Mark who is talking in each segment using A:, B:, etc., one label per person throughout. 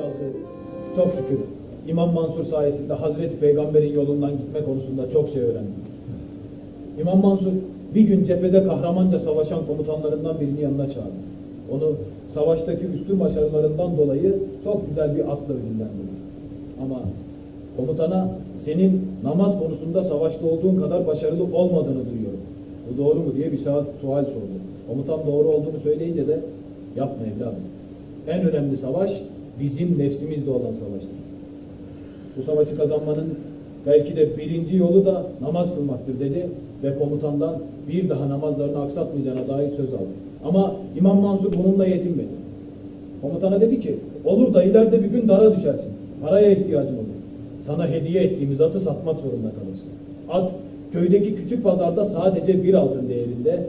A: aldı. Çok şükür İmam Mansur sayesinde Hazreti Peygamber'in yolundan gitme konusunda çok şey öğrendim. İmam Mansur bir gün cephede kahramanca savaşan komutanlarından birini yanına çağırdı. Onu savaştaki üstün başarılarından dolayı çok güzel bir atla ödüllendirdi. Ama komutana senin namaz konusunda savaşta olduğun kadar başarılı olmadığını duyuyorum. Bu doğru mu diye bir saat sual sordu. Komutan doğru olduğunu söyleyince de yapma evladım. En önemli savaş bizim nefsimizle olan savaştır. Bu savaşı kazanmanın belki de birinci yolu da namaz kılmaktır dedi ve komutandan bir daha namazlarını aksatmayacağına dair söz aldı. Ama İmam Mansur bununla yetinmedi. Komutana dedi ki olur da ileride bir gün dara düşersin. Paraya ihtiyacın olur. Sana hediye ettiğimiz atı satmak zorunda kalırsın. At köydeki küçük pazarda sadece bir altın değerinde,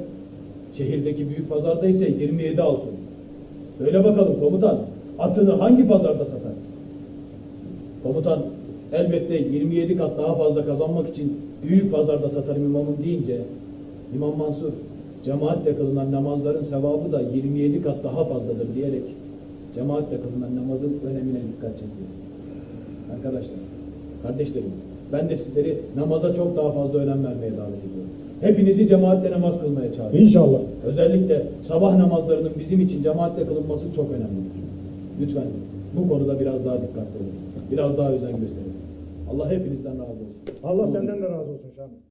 A: şehirdeki büyük pazarda ise 27 altın. Söyle bakalım komutan, atını hangi pazarda satarsın? Komutan elbette 27 kat daha fazla kazanmak için büyük pazarda satarım imamım deyince İmam Mansur cemaatle kılınan namazların sevabı da 27 kat daha fazladır diyerek cemaatle kılınan namazın önemine dikkat çekiyor. Arkadaşlar, kardeşlerim ben de sizleri namaza çok daha fazla önem vermeye davet ediyorum. Hepinizi cemaatle namaz kılmaya çağırıyorum.
B: İnşallah.
A: Özellikle sabah namazlarının bizim için cemaatle kılınması çok önemlidir. Lütfen bu konuda biraz daha dikkatli olun. Biraz daha özen gösterin. Allah hepinizden razı olsun.
B: Allah senden de razı olsun Şamil.